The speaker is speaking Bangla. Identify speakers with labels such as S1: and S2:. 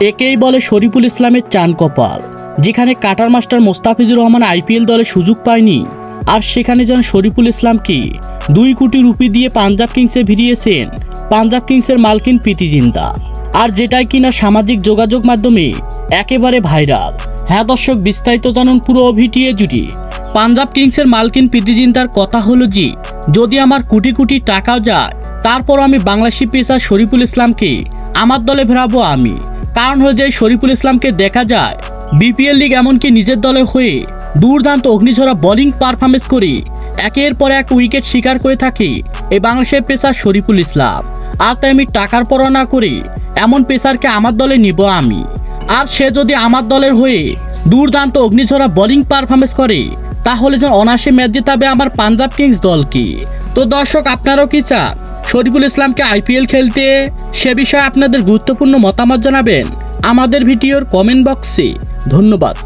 S1: একেই বলে শরীফুল ইসলামের চান কপাল, যেখানে cutter master Mostafizur Rahman IPL দলে সুযোগ পায়নি, আর সেখানে যেন শরীফুল ইসলামকে দুই কোটি রুপি দিয়ে পাঞ্জাব কিংসে ভিড়িয়েছেন পাঞ্জাব কিংসের মালকিন প্রীতি জিন্দা। আর যেটাই কিনা সামাজিক যোগাযোগ মাধ্যমে একেবারে ভাইরাল। হ্যাঁ দর্শক, বিস্তারিত জানুন পুরো ভিটিএ জুড়ে। পাঞ্জাব কিংসের মালকিন প্রীতি জিন্দার কথা হলো যে, যদি আমার কোটি কোটি টাকাও যায় তারপর আমি বাংলাদেশি পেসার শরীফুল ইসলামকে, আমার দলে ফেরাবো আমি। কারণ হয়ে যায় শরীফুল ইসলামকে দেখা যায়। বিপিএল লিগ এমনকি নিজের দলে হয়ে দুর্দান্ত অগ্নিঝরা বোলিং পারফরমেন্স করে একের পর এক উইকেট শিকার করে থাকে এই বাংলাদেশের পেসার শরীফুল ইসলাম। আর তাই আমি টাকার পরোয়া না করে এমন পেসারকে আমার দলে নিব আমি। আর সে যদি আমার দলের হয়ে দুর্দান্ত অগ্নিঝরা বোলিং পারফরমেন্স করে, তাহলে যেন অনায়াসে ম্যাচ জেতাবে আমার পাঞ্জাব কিংস দলকে। তো দর্শক, আপনারাও কি চান শরীফুল ইসলামকে আইপিএল খেলতে সে বিষয়ে আপনাদের গুরুত্বপূর্ণ মতামত জানাবেন আমাদের ভিডিওর কমেন্ট বক্সে ধন্যবাদ।